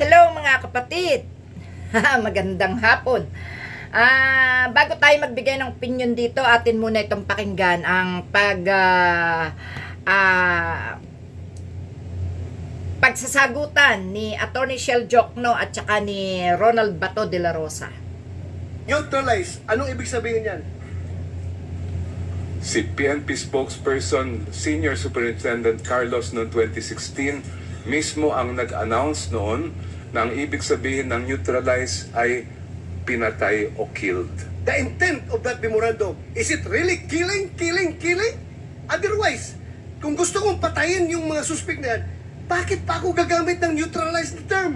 Hello mga kapatid. Magandang hapon. Ah, bago tayo magbigay ng opinion dito, atin muna itong pakinggan ang pag ah, ah, pagsasagutan ni Attorney Shell Jokno at saka ni Ronald Bato de la Rosa. Neutralize. Anong ibig sabihin yan? Si PNP spokesperson Senior Superintendent Carlos noong 2016 mismo ang nag-announce noon na ang ibig sabihin ng neutralize ay pinatay o killed. The intent of that memorandum, is it really killing, killing, killing? Otherwise, kung gusto kong patayin yung mga suspect na yan, bakit pa ako gagamit ng neutralize na term?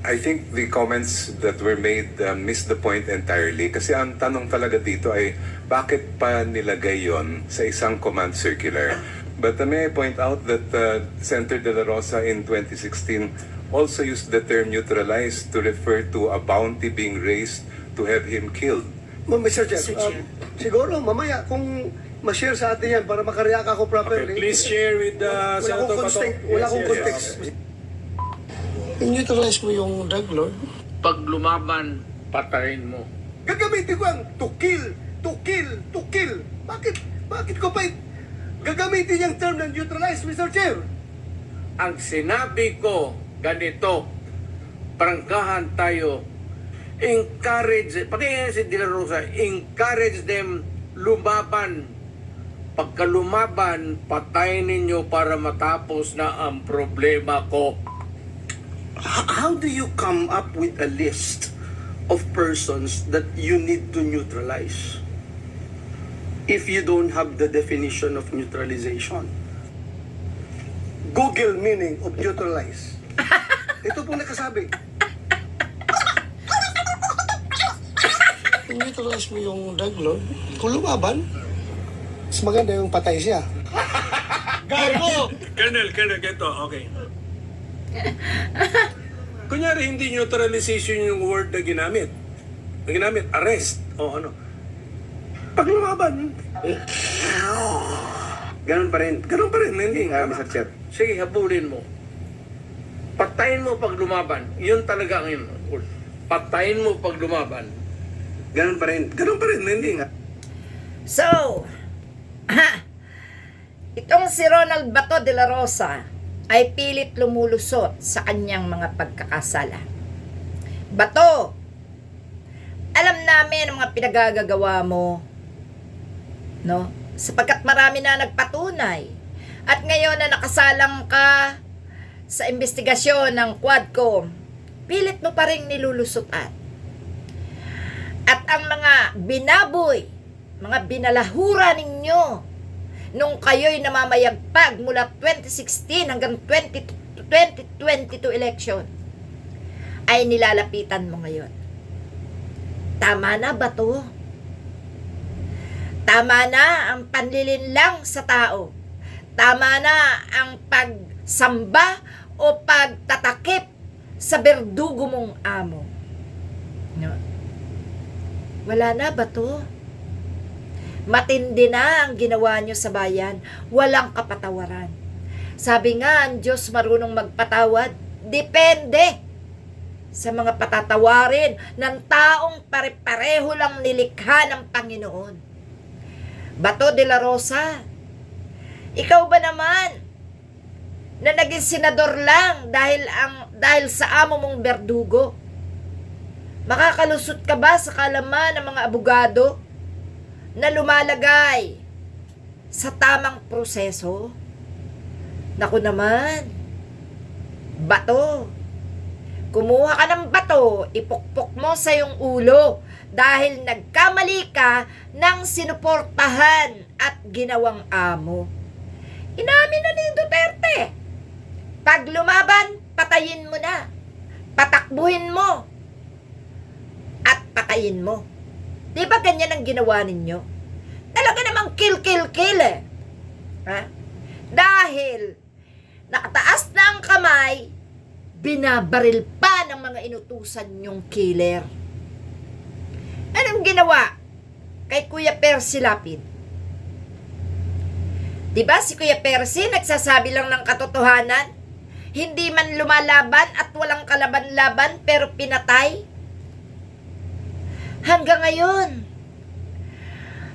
I think the comments that were made uh, missed the point entirely kasi ang tanong talaga dito ay bakit pa nilagay yon sa isang command circular. But uh, may I point out that uh, Senator De La Rosa in 2016 also used the term neutralize to refer to a bounty being raised to have him killed. Ma- Mr. Chair, Mr. um, siguro mamaya kung ma-share sa atin yan para makareact ako properly. Okay, please share with wala uh, akong Senator context. Bato. Wala Yes, akong yes, context. yes. neutralize mo yung drug lord. pag lumaban, patayin mo. Gagamitin ko ang to kill, to kill, to kill. Bakit? Bakit ko pa gagamitin yung term ng neutralize, Mr. Chair? Ang sinabi ko, ganito, prangkahan tayo, encourage, pati si De La Rosa, encourage them lumaban. Pagka lumaban, patayin ninyo para matapos na ang problema ko. How do you come up with a list of persons that you need to neutralize if you don't have the definition of neutralization? Google meaning of neutralize. Ito po nakasabi. Kung neutralize mo yung drug lord, kung lumaban, Mas maganda yung patay siya. Colonel, Colonel, ganito, okay. Kunyari, hindi neutralization yung word na ginamit. Na ginamit, arrest, o ano. Pag lumaban, eh, Ganun pa rin. ganun pa rin, hindi nga. Mr. Chair. Sige, habulin mo. Patayin mo pag lumaban. Yun talaga ang yun. Patayin mo pag lumaban. Ganun pa rin. Ganun pa rin, hindi nga. So, itong si Ronald Bato de la Rosa ay pilit lumulusot sa kanyang mga pagkakasala. Bato, alam namin ang mga pinagagagawa mo, no? Sapagkat marami na nagpatunay. At ngayon na nakasalang ka sa investigasyon ng Quadcom, pilit mo pa rin nilulusutan. At ang mga binaboy, mga binalahura ninyo nung kayo'y namamayagpag mula 2016 hanggang 20, 2022 election ay nilalapitan mo ngayon. Tama na ba to? Tama na ang panlilinlang sa tao. Tama na ang pagsamba o pagtatakip sa berdugo mong amo. No? Wala na ba to? Matindi na ang ginawa nyo sa bayan. Walang kapatawaran. Sabi nga, ang Diyos marunong magpatawad. Depende sa mga patatawarin ng taong pare-pareho lang nilikha ng Panginoon. Bato de la Rosa, ikaw ba naman na naging senador lang dahil ang dahil sa amo mong berdugo? Makakalusot ka ba sa kalaman ng mga abogado na lumalagay sa tamang proseso? Naku naman, bato. Kumuha ka ng bato, ipukpok mo sa iyong ulo dahil nagkamali ka ng sinuportahan at ginawang amo. Inamin na ni Duterte. Pag lumaban, patayin mo na. Patakbuhin mo at patayin mo. Di ba ganyan ang ginawa ninyo? Talaga namang kill, kill, kill eh. Ha? Dahil nakataas na ang kamay, binabaril ng mga inutusan nyong killer. Anong ginawa kay Kuya Percy Lapid? Di ba si Kuya Percy nagsasabi lang ng katotohanan? Hindi man lumalaban at walang kalaban-laban pero pinatay? Hanggang ngayon,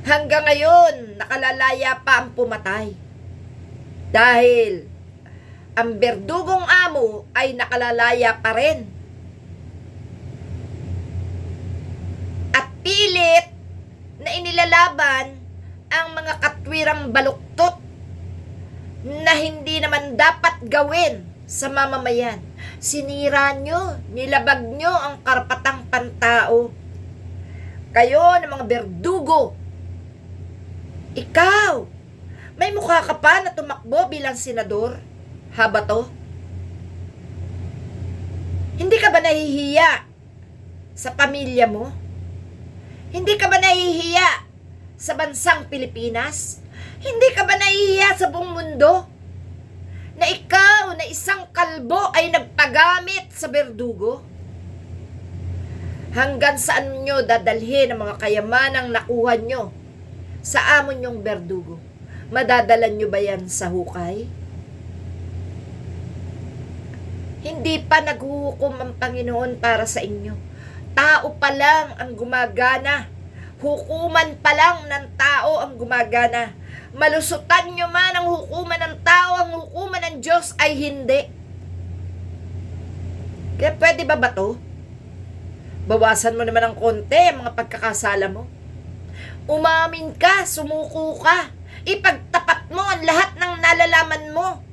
hanggang ngayon, nakalalaya pa ang pumatay. Dahil ang berdugong amo ay nakalalaya pa rin. At pilit na inilalaban ang mga katwirang baluktot na hindi naman dapat gawin sa mamamayan. Sinira nyo, nilabag nyo ang karapatang pantao. Kayo ng mga berdugo. Ikaw, may mukha ka pa na tumakbo bilang senador? Haba to? Hindi ka ba nahihiya sa pamilya mo? Hindi ka ba nahihiya sa bansang Pilipinas? Hindi ka ba nahihiya sa buong mundo? Na ikaw na isang kalbo ay nagpagamit sa berdugo? Hanggang saan nyo dadalhin ang mga kayamanang nakuha nyo sa amon yung berdugo? Madadala nyo ba yan sa hukay? Hindi pa naghuhukom ang Panginoon para sa inyo. Tao pa lang ang gumagana. Hukuman pa lang ng tao ang gumagana. Malusutan nyo man ang hukuman ng tao, ang hukuman ng Diyos ay hindi. Kaya pwede ba ba to? Bawasan mo naman ng konti ang mga pagkakasala mo. Umamin ka, sumuko ka. Ipagtapat mo ang lahat ng nalalaman mo.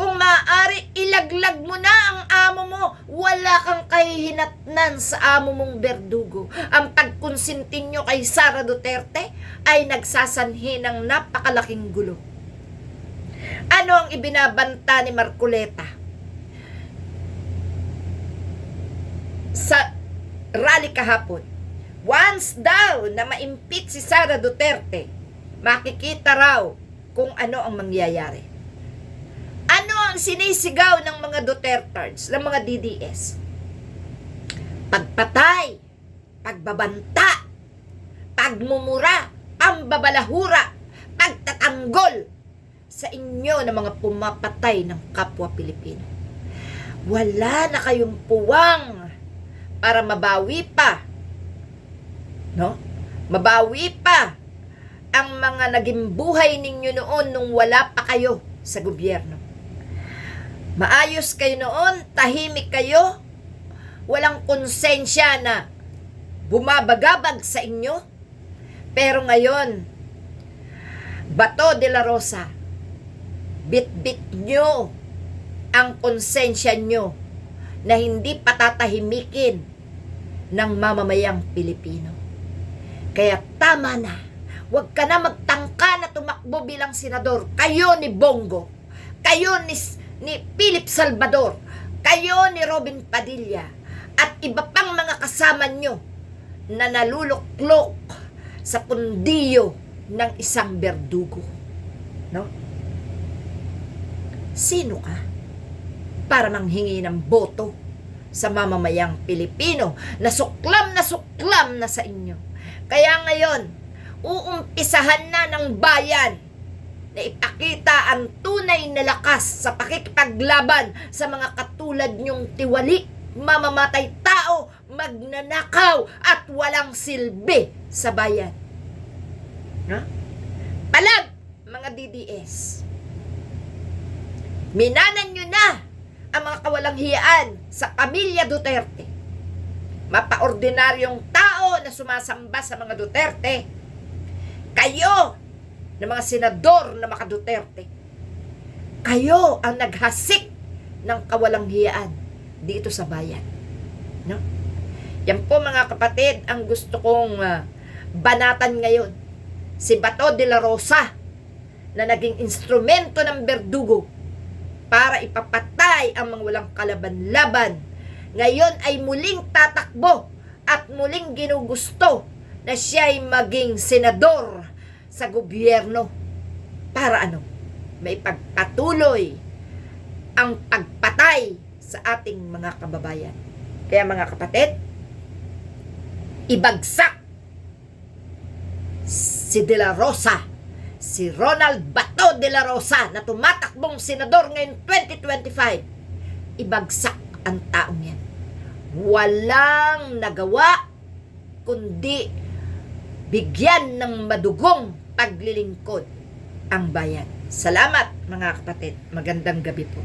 Kung maaari, ilaglag mo na ang amo mo. Wala kang kahihinatnan sa amo mong berdugo. Ang pagkonsintin nyo kay Sara Duterte ay nagsasanhi ng napakalaking gulo. Ano ang ibinabanta ni Marcoleta? Sa rally kahapon, once daw na ma-impeach si Sara Duterte, makikita raw kung ano ang mangyayari. Sinisigaw ng mga Dutertards, ng mga DDS? Pagpatay, pagbabanta, pagmumura, pambabalahura, pagtatanggol sa inyo ng mga pumapatay ng kapwa Pilipino. Wala na kayong puwang para mabawi pa. No? Mabawi pa ang mga naging buhay ninyo noon nung wala pa kayo sa gobyerno. Maayos kayo noon, tahimik kayo, walang konsensya na bumabagabag sa inyo. Pero ngayon, Bato de la Rosa, bit-bit nyo ang konsensya nyo na hindi patatahimikin ng mamamayang Pilipino. Kaya tama na, huwag ka na magtangka na tumakbo bilang senador. Kayo ni Bongo, kayo ni, ni Philip Salvador, kayo ni Robin Padilla, at iba pang mga kasama nyo na naluluklok sa pundiyo ng isang berdugo. No? Sino ka? Para manghingi ng boto sa mamamayang Pilipino na suklam na suklam na sa inyo. Kaya ngayon, uumpisahan na ng bayan na ipakita ang tunay na lakas sa pakikipaglaban sa mga katulad nyong tiwali, mamamatay tao, magnanakaw at walang silbi sa bayan. No? Palag, mga DDS. Minanan nyo na ang mga kawalang hiyaan sa pamilya Duterte. Mapaordinaryong tao na sumasamba sa mga Duterte. Kayo, na mga senador na maka Duterte. Kayo ang naghasik ng kawalang hiyaan dito sa bayan. No? Yan po mga kapatid ang gusto kong ah, banatan ngayon. Si Bato de la Rosa na naging instrumento ng berdugo para ipapatay ang mga walang kalaban-laban. Ngayon ay muling tatakbo at muling ginugusto na siya ay maging senador sa gobyerno. Para ano? May pagpatuloy ang pagpatay sa ating mga kababayan. Kaya mga kapatid, ibagsak si De La Rosa, si Ronald Bato De La Rosa na tumatakbong senador ngayon 2025 ibagsak ang taong yan. Walang nagawa kundi bigyan ng madugong paglilingkod ang bayan. Salamat mga kapatid. Magandang gabi po.